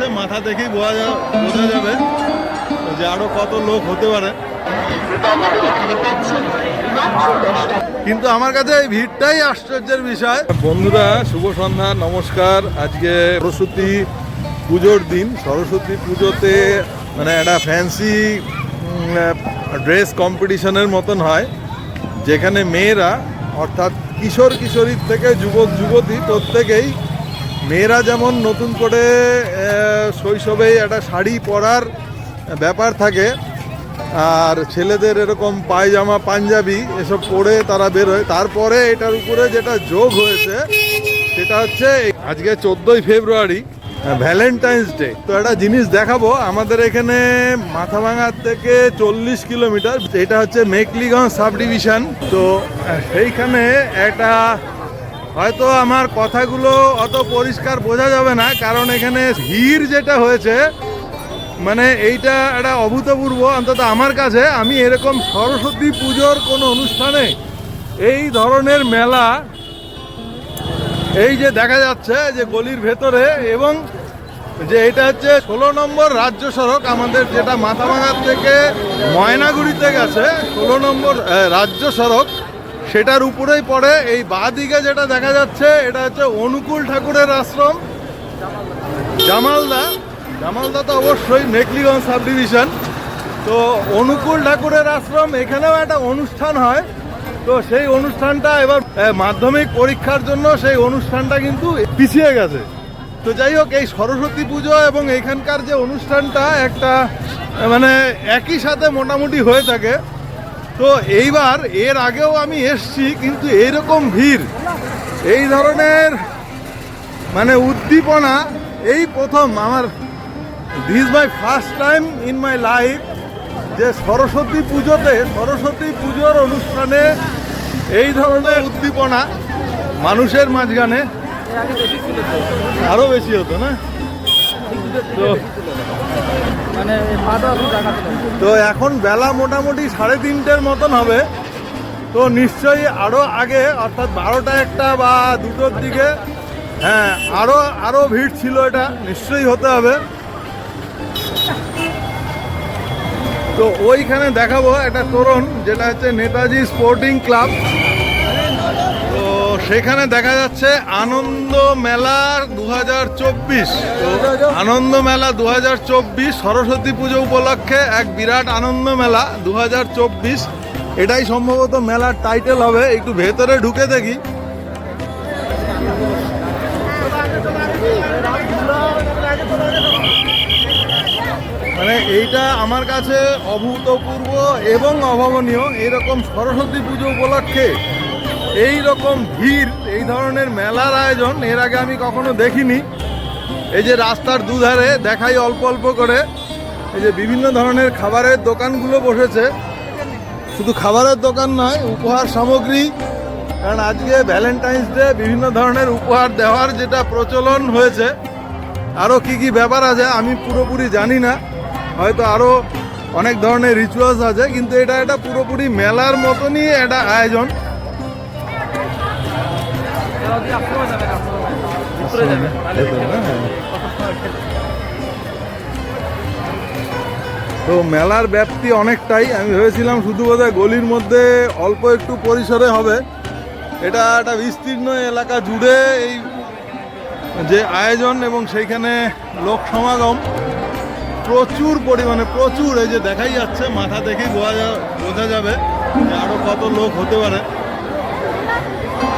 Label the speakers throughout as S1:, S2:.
S1: যাচ্ছে মাথা দেখেই বোঝা যা- বোঝা যাবে যে আরও কত লোক হতে পারে। কিন্তু আমার কাছে এই ভিড়টাই আশ্চর্যের বিষয়। বন্ধুরা, শুভ সন্ধ্যা, নমস্কার। আজকে সরস্বতী পুজোর দিন। সরস্বতী পুজোতে মানে একটা ফ্যান্সি ড্রেস কম্পিটিশনের মতন হয়, যেখানে মেয়েরা, অর্থাৎ কিশোর কিশোরীর থেকে যুবক যুবতী প্রত্যেকেই মেয়েরা যেমন নতুন করে শৈশবেই একটা শাড়ি পরার ব্যাপার থাকে, আর ছেলেদের এরকম পায়জামা, পাঞ্জাবি এসব পরে তারা বেরোয় তারপরে এটার উপরে যেটা যোগ হয়েছে, সেটা হচ্ছে আজকে চোদ্দোই ফেব্রুয়ারি, ভ্যালেন্টাইন্স ডে। তো একটা জিনিস দেখাবো, আমাদের এখানে মাথাভাঙার থেকে চল্লিশ কিলোমিটার, এটা হচ্ছে মেকলিগঞ্জ সাব ডিভিশন। তো সেইখানে একটা হয়তো আমার কথাগুলো অত পরিষ্কার বোঝা যাবে না, কারণ এখানে ভিড় যেটা হয়েছে মানে এইটা একটা অভূতপূর্ব, অন্তত আমার কাছে আমি এরকম সরস্বতী পুজোর কোনো অনুষ্ঠানে এই ধরনের মেলা, এই যে দেখা যাচ্ছে যে গলির ভেতরে এবং যে এটা হচ্ছে ষোলো নম্বর রাজ্য সড়ক, আমাদের যেটা মাথাভাঙার থেকে ময়নাগুড়িতে গেছে, ষোলো নম্বর রাজ্য সড়ক। সেটার উপরেই পড়ে। এই বাঁ দিকে যেটা দেখা যাচ্ছে, এটা হচ্ছে অনুকূল ঠাকুরের আশ্রম। জামালদা। জামালদা তো অবশ্যই মেকলিগঞ্জ সাব ডিভিশন তো অনুকূল ঠাকুরের আশ্রম, এখানেও একটা অনুষ্ঠান হয়। তো সেই অনুষ্ঠানটা এবার মাধ্যমিক পরীক্ষার জন্য সেই অনুষ্ঠানটা কিন্তু পিছিয়ে গেছে। তো যাই হোক, এই সরস্বতী পুজো এবং এখানকার যে অনুষ্ঠানটা একটা মানে একই সাথে মোটামুটি হয়ে থাকে। তো এইবার এর আগেও আমি এসছি, কিন্তু এইরকম ভিড়, এই ধরনের মানে উদ্দীপনা, এই প্রথম আমার this my first time in my life যে সরস্বতী পুজোতে, সরস্বতী পুজোর অনুষ্ঠানে এই ধরনের উদ্দীপনা মানুষের মাঝখানে আরও বেশি হতো না? তো তো এখন বেলা মোটামুটি সাড়ে তিনটের মতন হবে। তো নিশ্চয়ই আরও আগে, অর্থাৎ বারোটা একটা বা দুটোর দিকে হ্যাঁ আরও আরও ভিড় ছিল এটা, নিশ্চয়ই হতে হবে। তো ওইখানে দেখাবো একটা তোরণ, যেটা হচ্ছে নেতাজি স্পোর্টিং ক্লাব। সেখানে দেখা যাচ্ছে আনন্দ মেলা দু হাজার চব্বিশ। আনন্দ মেলা দু হাজার চব্বিশ, সরস্বতী পুজো উপলক্ষে এক বিরাট আনন্দ মেলা দু হাজার চব্বিশ। এটাই সম্ভবত মেলার টাইটেল হবে, একটু ভেতরে ঢুকে দেখি। মানে এইটা আমার কাছে অভূতপূর্ব এবং অভাবনীয়, এরকম সরস্বতী পুজো উপলক্ষে এই রকম ভিড়, এই ধরনের মেলার আয়োজন, এর আগে আমি কখনো দেখিনি। এই যে রাস্তার দুধারে দেখাই অল্প অল্প করে, এই যে বিভিন্ন ধরনের খাবারের দোকানগুলো বসেছে। শুধু খাবারের দোকান নয়, উপহার সামগ্রী, কারণ আজকে ভ্যালেন্টাইন্স ডে বিভিন্ন ধরনের উপহার দেওয়ার যেটা প্রচলন হয়েছে আরও কি কি ব্যাপার আছে আমি পুরোপুরি জানি না। হয়তো আরও অনেক ধরনের রিচুয়ালস আছে, কিন্তু এটা একটা পুরোপুরি মেলার মতনই একটা আয়োজন। তো মেলার ব্যাপ্তি অনেকটাই। আমি ভেবেছিলাম শুধু বোধহয় গলির মধ্যে অল্প একটু পরিসরে হবে। এটা একটা বিস্তীর্ণ এলাকা জুড়ে এই যে আয়োজন এবং সেইখানে লোক সমাগম। প্রচুর পরিমাণে প্রচুর এই যে দেখাই যাচ্ছে মাথা দেখেই বোঝা বোঝা যাবে যে আরও কত লোক হতে পারে।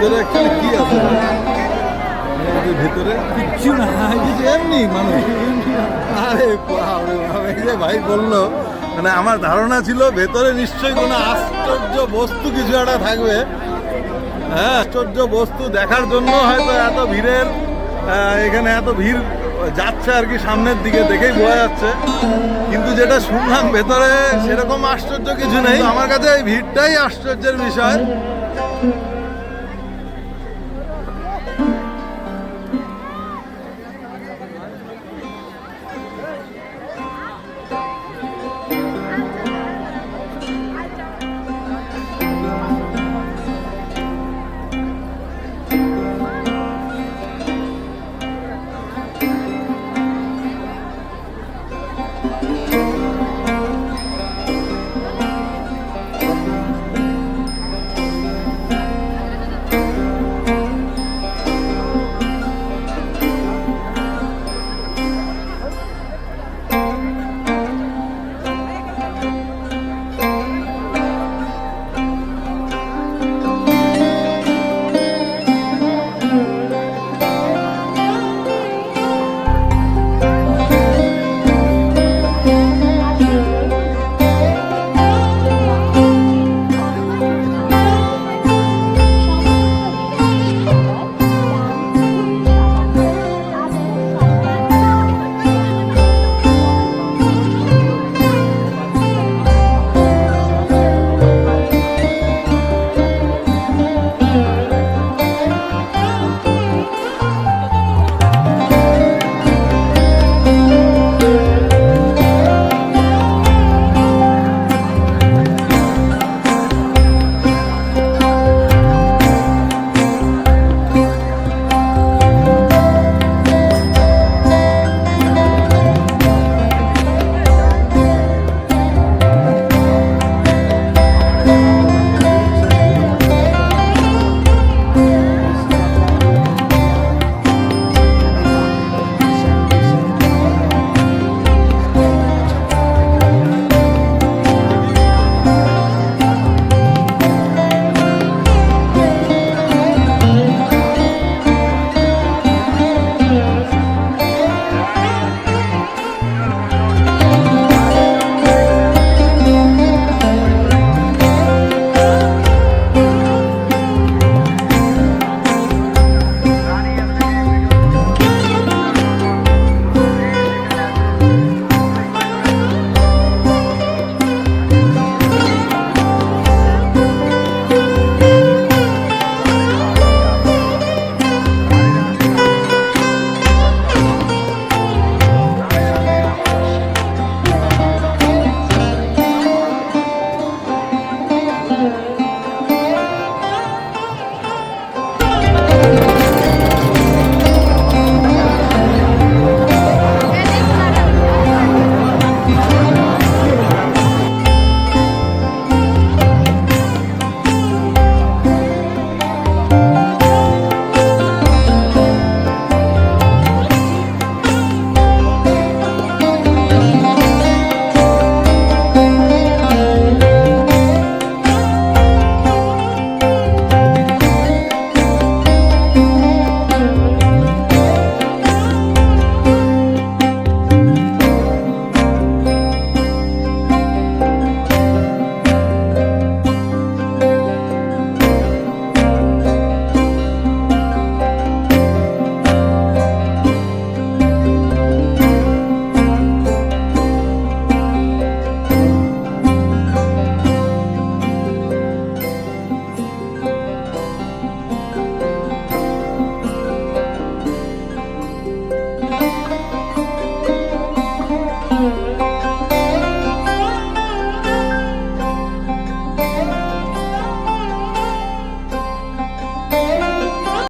S1: ভিতরে অ্যাকচুয়ালি কি আছে? যে ভিতরে
S2: কিচ্ছু না
S1: এমনি মানুষ। আরে যে ভাই বলল মানে আমার ধারণা ছিল ভেতরে নিশ্চয়ই কোনো আশ্চর্য বস্তু কিছু একটা থাকবে। হ্যাঁ আশ্চর্য বস্তু দেখার জন্য হয়তো এত ভিড়ের এখানে এত ভিড় যাচ্ছে আর কি সামনের দিকে দেখেই বোঝা যাচ্ছে। কিন্তু যেটা শুনলাম ভেতরে সেরকম আশ্চর্য কিছু নেই। আমার কাছে এই ভিড়টাই আশ্চর্যের বিষয়।